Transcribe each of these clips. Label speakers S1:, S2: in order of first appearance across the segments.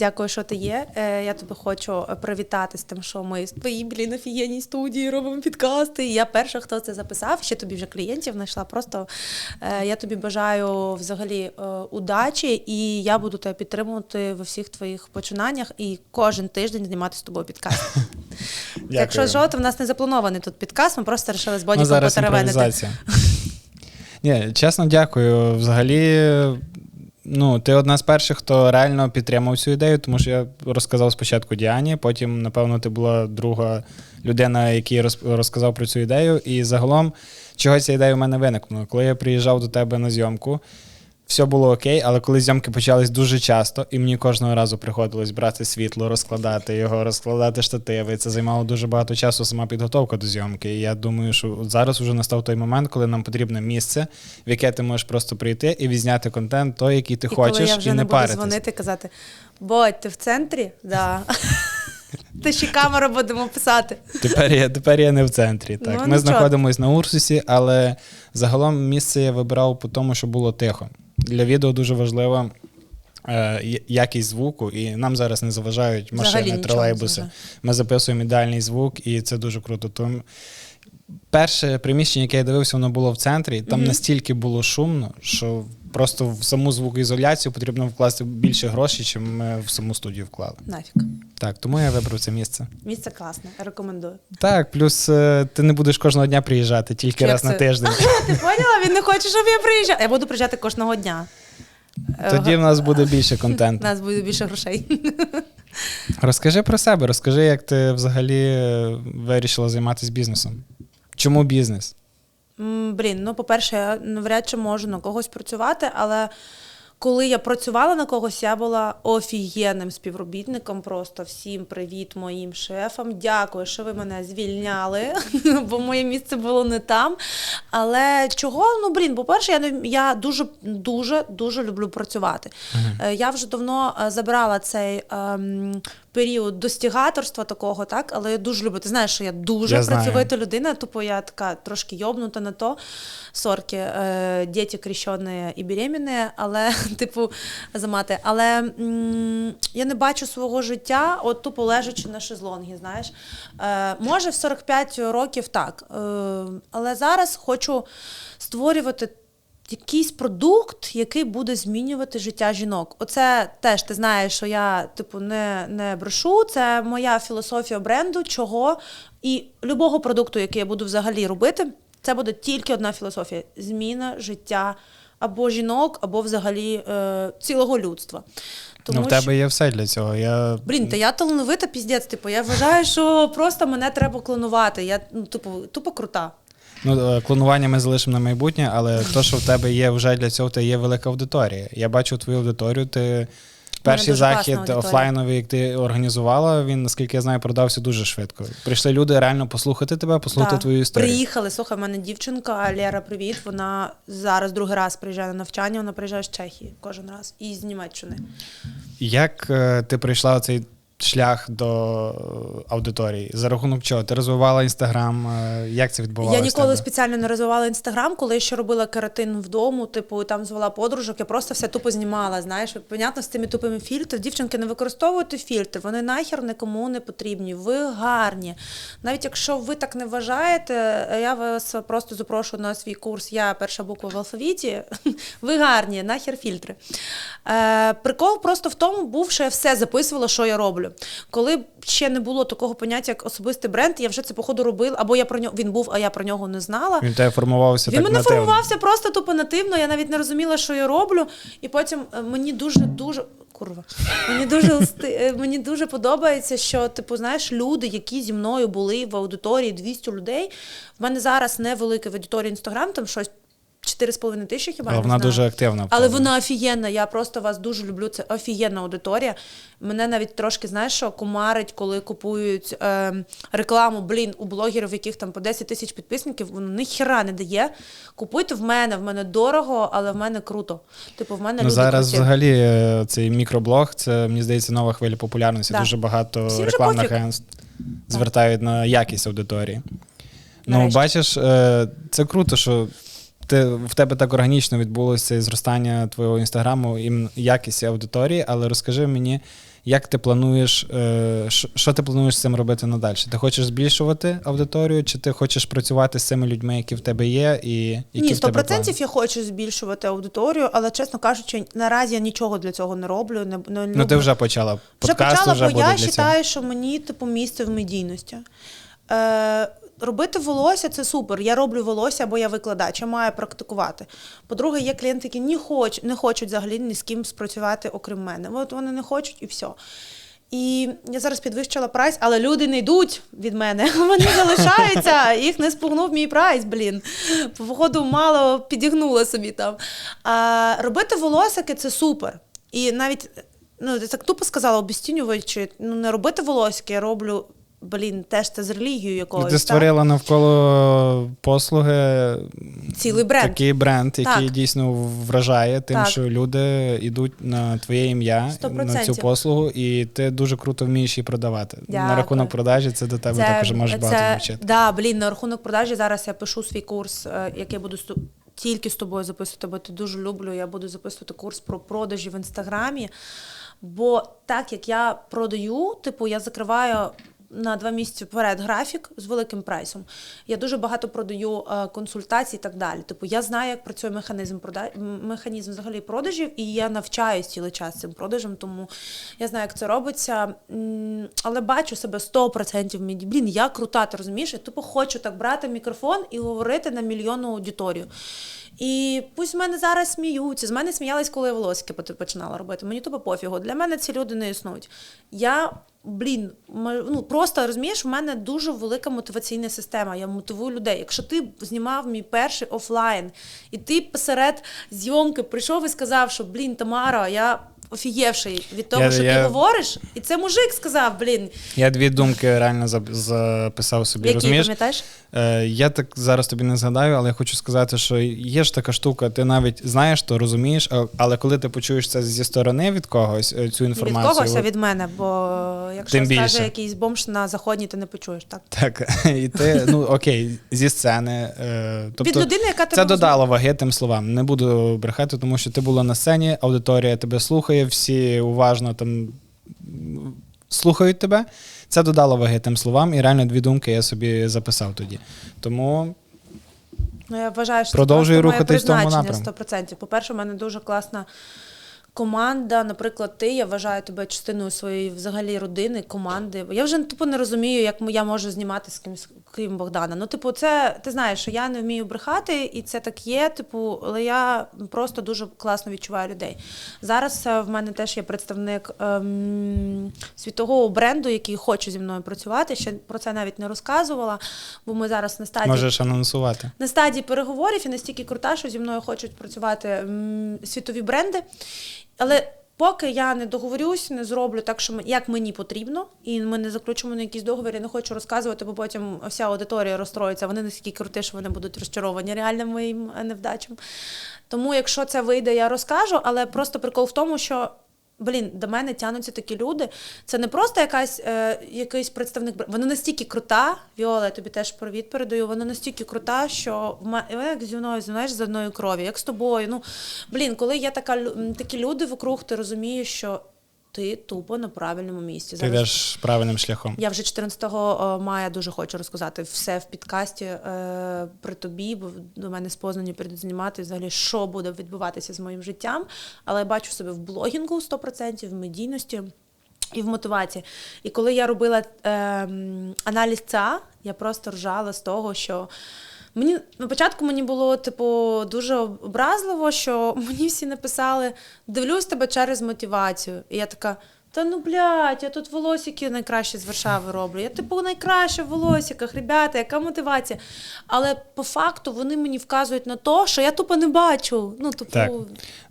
S1: Дякую, що ти є. Е, Я тобі хочу привітати з тим, що ми з твоїй блін офігенній студії робимо підкасти. Я перша, хто це записав. Ще тобі вже клієнтів знайшла. Просто е, я тобі бажаю взагалі е, удачі, і я буду тебе підтримувати в усіх твоїх починаннях і кожен тиждень знімати з тобою підкаст. Якщо що, то в нас не запланований тут підкаст, ми просто вирішили з
S2: Ну,
S1: бодіком
S2: зараз
S1: потеревенити.
S2: Ні, чесно, дякую. Взагалі, ну, ти одна з перших, хто реально підтримав цю ідею, тому що я розказав спочатку Діані, потім, напевно, ти була друга людина, який розказав про цю ідею. І загалом, чого ця ідея в мене виникнула? Коли я приїжджав до тебе на зйомку, все було окей, але коли зйомки почались дуже часто, і мені кожного разу приходилось брати світло, розкладати його, розкладати штативи. Це займало дуже багато часу сама підготовка до зйомки. І я думаю, що зараз вже настав той момент, коли нам потрібне місце, в яке ти можеш просто прийти і відзняти контент, той, який ти
S1: і
S2: хочеш,
S1: коли я вже
S2: і
S1: не,
S2: не
S1: буду
S2: паритись.
S1: дзвонити казати: Бодь, ти в центрі? Да. Ти ще камеру будемо писати.
S2: Тепер я, тепер я не в центрі. Так.
S1: Ну,
S2: Ми
S1: нічого.
S2: знаходимося на Урсусі, але загалом місце я вибирав по тому, що було тихо. Для відео дуже важлива е, якість звуку, і нам зараз не заважають
S1: Взагалі
S2: машини,
S1: нічого
S2: тролейбуси. Ми записуємо ідеальний звук, і це дуже круто. Тому перше приміщення, яке я дивився, воно було в центрі. Там настільки було шумно, що просто в саму звукоізоляцію потрібно вкласти більше грошей, ніж ми в саму студію вклали.
S1: Нафіг.
S2: Так, тому я вибрав це місце.
S1: Місце класне, рекомендую.
S2: Так, плюс е, ти не будеш кожного дня приїжджати, тільки
S1: Як
S2: раз на
S1: це?
S2: тиждень.
S1: Ти поняла? Він не хоче, щоб я приїжджала. Я буду приїжджати кожного дня.
S2: Тоді в нас буде більше
S1: У нас буде більше грошей.
S2: Розкажи про себе, розкажи, як ти взагалі е, вирішила займатися бізнесом. Чому бізнес?
S1: Блін, ну по-перше, я навряд чи можу на когось працювати, але коли я працювала на когось, я була офігенним співробітником. Просто всім привіт моїм шефам. Дякую, що ви мене звільняли, бо моє місце було не там. Але чого? Ну блін, по-перше, я не я дуже дуже дуже люблю працювати. Е, Я вже давно е, забрала цей ем, період достігаторства такого, так, але я дуже люблю. Ти знаєш, що я дуже
S2: Я знаю.
S1: працьовита людина, тупо я така трошки йобнута на то. Сорки, е, діти крещені і беременні, але, типу, за мати. Але м, я не бачу свого життя, от тупо лежачи на шезлонгі, знаєш. Е, може, в 45 років так. Е, але зараз хочу створювати якийсь продукт, який буде змінювати життя жінок. Оце теж ти знаєш, що я типу не, не брешу. Це моя філософія бренду, чого і любого продукту, який я буду взагалі робити, це буде тільки одна філософія: зміна життя або жінок, або взагалі е, цілого людства.
S2: ну, в тебе є все для цього. Я...
S1: Блін, та я талановита піздець. Типу, я вважаю, що просто мене треба клонувати. Я ну, типу, тупо крута.
S2: Ну, е, клонування ми залишимо на майбутнє, але то, що в тебе є вже для цього, то є велика аудиторія. Я бачу твою аудиторію. Ти перший захід офлайновий, як ти організувала, він, наскільки я знаю, продався дуже швидко. Прийшли люди реально послухати тебе, послухати
S1: Так.
S2: твою історію.
S1: Приїхали. Слухай, в мене дівчинка Лера, привіт. Вона зараз другий раз приїжджає на навчання. Вона приїжджає з Чехії кожен раз і з Німеччини.
S2: Як е, ти прийшла цей шлях до аудиторії? За рахунок чого? Ти розвивала інстаграм? Е, Як це відбувалося?
S1: Я ніколи
S2: тебе?
S1: спеціально не розвивала інстаграм, коли я ще робила каратин вдому, типу там звела подружок, я просто все тупо знімала. Знаєш, понятно, з цими тупими фільтрами. Дівчинки, не використовуйте фільтри, вони нахер нікому не потрібні. Ви гарні. Навіть якщо ви так не вважаєте, я вас просто запрошую на свій курс. Я перша буква в алфавіті. Ви гарні, нахер фільтри. Е, прикол просто в тому був, що я все записувала, що я роблю. Коли ще не було такого поняття, як особистий бренд, я вже це походу робила, або я про нього він був, а я про нього не знала.
S2: Він тебе формувався
S1: Він
S2: так
S1: мене
S2: нативно.
S1: формувався просто тупо нативно, я навіть не розуміла, що я роблю. І потім е, мені дуже дуже. Курва, мені дуже е, мені дуже подобається, що типу, знаєш, люди, які зі мною були в аудиторії 200 людей. В мене зараз невелика в аудиторії інстаграм, там щось 4,5 тисячі хіба
S2: Але вона
S1: знаю.
S2: дуже активна.
S1: Але вона офігенна. Я просто вас дуже люблю. Це офігенна аудиторія. Мене навіть трошки, знаєш, що кумарить, коли купують е, рекламу, блін, у блогерів, яких там по 10 тисяч підписників, воно ніхіра не дає. Купуйте в мене, в мене дорого, але в мене круто. Типу, в мене
S2: Ну,
S1: люди
S2: зараз
S1: круті.
S2: взагалі е, цей мікроблог, це мені здається нова хвиля популярності.
S1: Да.
S2: Дуже багато
S1: Всім
S2: рекламних агентств звертають на якість аудиторії. Ну,
S1: Нарешті.
S2: бачиш, е, це круто, що ти, в тебе так органічно відбулося зростання твого інстаграму і якість аудиторії, але розкажи мені, Як ти плануєш, е, що- ти плануєш з цим робити надалі? Ти хочеш збільшувати аудиторію, чи ти хочеш працювати з цими людьми, які в тебе є, і які
S1: Ні,
S2: в тебе плани?
S1: я хочу збільшувати аудиторію, але чесно кажучи, наразі я нічого для цього не роблю. Не, не
S2: Ну ти вже почала.
S1: Вже почала,
S2: вже
S1: бо
S2: буде
S1: я вважаю, що мені типу місце в медійності. Е, робити волосся це супер. Я роблю волосся, бо я викладач, я маю практикувати. По-друге, є клієнти, які не, хоч, не хочуть взагалі ні з ким спрацювати, окрім мене. От вони не хочуть і все. І я зараз підвищила прайс, але люди не йдуть від мене. Вони залишаються, їх не спугнув мій прайс, блін. Походу, мало підігнула собі там. А, робити волосики це супер. І навіть, ну, так тупо сказала, обіцінюючи, ну не робити волосики, я роблю, блін, теж це з релігією якоюсь.
S2: Ти створила навколо послуги
S1: Цілий бренд.
S2: такий бренд, який
S1: Так.
S2: дійсно вражає тим,
S1: Так.
S2: що люди йдуть на твоє ім'я,
S1: Сто
S2: на цю послугу, і ти дуже круто вмієш її продавати. На рахунок продажі це до тебе також може багато навчити.
S1: Да, блін, на рахунок продажі зараз я пишу свій курс, е, який буду тільки з тобою записувати, бо ти дуже люблю. Я буду записувати курс про продажі в інстаграмі. Бо так як я продаю, типу, я закриваю. На два місяці вперед графік з великим прайсом. Я дуже багато продаю е, консультацій і так далі. Типу, я знаю, як працює механізм прода... механізм взагалі продажів, і я навчаюсь цілий час цим продажем, тому я знаю, як це робиться. Але бачу себе 100% в меді. Блін, я крута, ти розумієш? Я тупо хочу так брати мікрофон і говорити на мільйонну аудиторію. І пусть з мене зараз сміються. З мене сміялись, коли я волосики починала робити. Мені тупо пофігу. Для мене ці люди не існують. Я, блін, ну просто розумієш, в мене дуже велика мотиваційна система. Я мотивую людей. Якщо ти знімав мій перший офлайн, і ти посеред зйомки прийшов і сказав, що блін, Тамара, я. Офігівший від того,
S2: Я-
S1: що
S2: я-
S1: ти говориш, і це мужик сказав, блін,
S2: Я дві думки реально записав собі.
S1: які
S2: розумієш?
S1: пам'ятаєш?
S2: Е, я так зараз тобі не згадаю, але я хочу сказати, що є ж така штука, ти навіть знаєш, то розумієш, але коли ти почуєш це зі сторони від когось, е, цю інформацію.
S1: від когось, а від мене, бо якщо скаже
S2: більше.
S1: якийсь бомж на заходній, ти не почуєш, так?
S2: Так, і ти, ну окей, зі сцени. Е, тобто,
S1: від людини, яка тебе
S2: Це
S1: розуміє.
S2: додало ваги тим словам. Не буду брехати, тому що ти була на сцені, аудиторія тебе слухає, всі уважно там слухають тебе. Це додало ваги тим словам, і реально дві думки я собі записав тоді. Тому
S1: Ну, я вважаю, що
S2: Продовжую
S1: це просто моє
S2: рухатись в тому напрямку.
S1: 100%. По-перше, в мене дуже класна команда. Наприклад, ти, я вважаю тебе частиною своєї взагалі родини, команди. Я вже тупо не розумію, як я можу знімати з кимось, крім Богдана. Ну, типу, це ти знаєш, що я не вмію брехати, і це так є. Типу, але я просто дуже класно відчуваю людей. Зараз е, в мене теж є представник ем, світового бренду, який хоче зі мною працювати. Ще про це навіть не розказувала, бо ми зараз на стадії
S2: можеш анонсувати.
S1: на стадії переговорів і настільки крута, що зі мною хочуть працювати м, світові бренди. Але поки я не договорюсь, не зроблю так, що як мені потрібно, і ми не заключимо на якісь договори, я не хочу розказувати, бо потім вся аудиторія розстроїться. Вони настільки круті, що вони будуть розчаровані реально моїм невдачам. Тому, якщо це вийде, я розкажу, але просто прикол в тому, що. Блін, до мене тянуться такі люди. Це не просто якась, е, якийсь представник. Вона настільки крута, Віола, я тобі теж привіт передаю. Вона настільки крута, що як зі мною, знаєш, з одної крові, як з тобою. Ну, блін, коли є така, такі люди вокруг, ти розумієш, що ти тупо на правильному місці.
S2: Ти йдеш правильним шляхом.
S1: Я вже 14 мая дуже хочу розказати все в підкасті е, при тобі, бо до мене з Познані прийдуть знімати взагалі, що буде відбуватися з моїм життям. Але я бачу себе в блогінгу 100%, в медійності. І в мотивації. І коли я робила е, аналіз ЦА, я просто ржала з того, що мені на початку мені було типу дуже образливо, що мені всі написали: дивлюсь тебе через мотивацію. І я така. Та ну блядь, я тут волосики найкраще з Варшави роблю. Я типу найкраще в волосиках, ребята, яка мотивація. Але по факту вони мені вказують на те, що я тупо не бачу. Ну, типу,
S2: Так.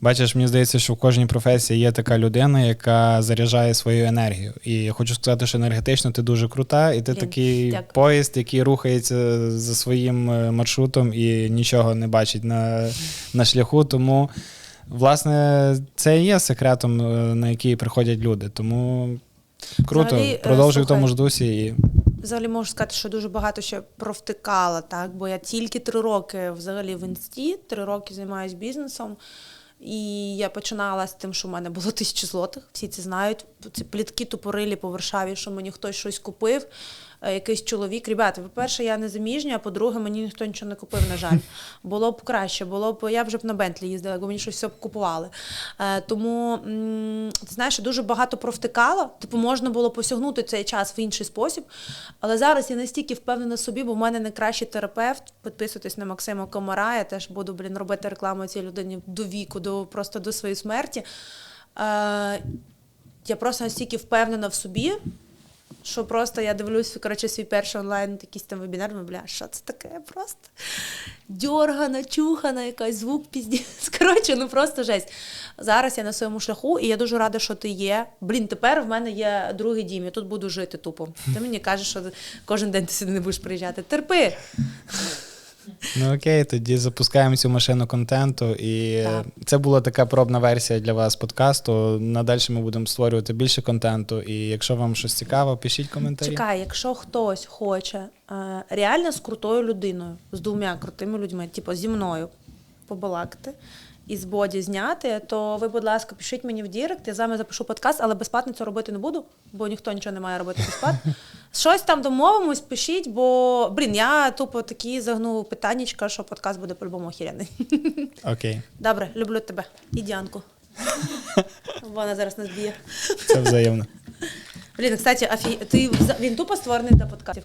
S2: Бачиш, мені здається, що в кожній професії є така людина, яка заряджає свою енергію. І я хочу сказати, що енергетично ти дуже крута, і ти
S1: Блін,
S2: такий
S1: дякую.
S2: поїзд, який рухається за своїм е, маршрутом і нічого не бачить на, на шляху. Тому, власне, це і є секретом, е, на який приходять люди. Тому круто,
S1: Взагалі, е,
S2: продовжуй в тому ж дусі. І...
S1: Взагалі можу сказати, що дуже багато ще провтикала, так? бо я тільки три роки взагалі в інсті, три роки займаюся бізнесом. І я починала з тим, що в мене було тисячу злотих, всі це знають. Ці плітки тупорилі по Варшаві, що мені хтось щось купив, е, якийсь чоловік. Ребята, по-перше, я не заміжня, а по-друге, мені ніхто нічого не купив, на жаль. Було б краще, було б я б вже б на Бентлі їздила, якби мені щось все б купували. Е, тому ти знаєш, дуже багато провтикала. Типу, можна було посягнути цей час в інший спосіб. Але зараз я настільки впевнена собі, бо в мене найкращий терапевт. Підписуйтесь на Максима Комара. Я теж буду блін робити рекламу цій людині до віку, до просто до своєї смерті. Я просто настільки впевнена в собі, що просто я дивлюсь, коротше, свій перший онлайн якийсь там вебінар, думаю, бля, що це таке? Просто дьоргана, чухана, якась звук пізді. Коротше, ну просто жесть. Зараз я на своєму шляху, і я дуже рада, що ти є. Блін, тепер в мене є другий дім, я тут буду жити тупо. Ти мені кажеш, що кожен день ти сюди не будеш приїжджати. Терпи.
S2: Ну окей, тоді запускаємо цю машину контенту. І
S1: Так.
S2: це була така пробна версія для вас подкасту. Надалі ми будемо створювати більше контенту. І якщо вам щось цікаво, пишіть коментарі.
S1: Чекай, якщо хтось хоче е, реально з крутою людиною, з двома крутими людьми, типу зі мною побалакати і з боді зняти, то ви, будь ласка, пишіть мені в Дірект, я з вами запишу подкаст, але безплатно це робити не буду, бо ніхто нічого не має робити безплатно. Щось там домовимось, пишіть, бо блін, я тупо такі загну питаннячка, що подкаст буде по-любому охеренний.
S2: Окей,
S1: Добре, люблю тебе. І Діанку. Вона зараз нас б'є.
S2: це взаємно.
S1: Блін, кстати, афі... ти він тупо створений для подкастів.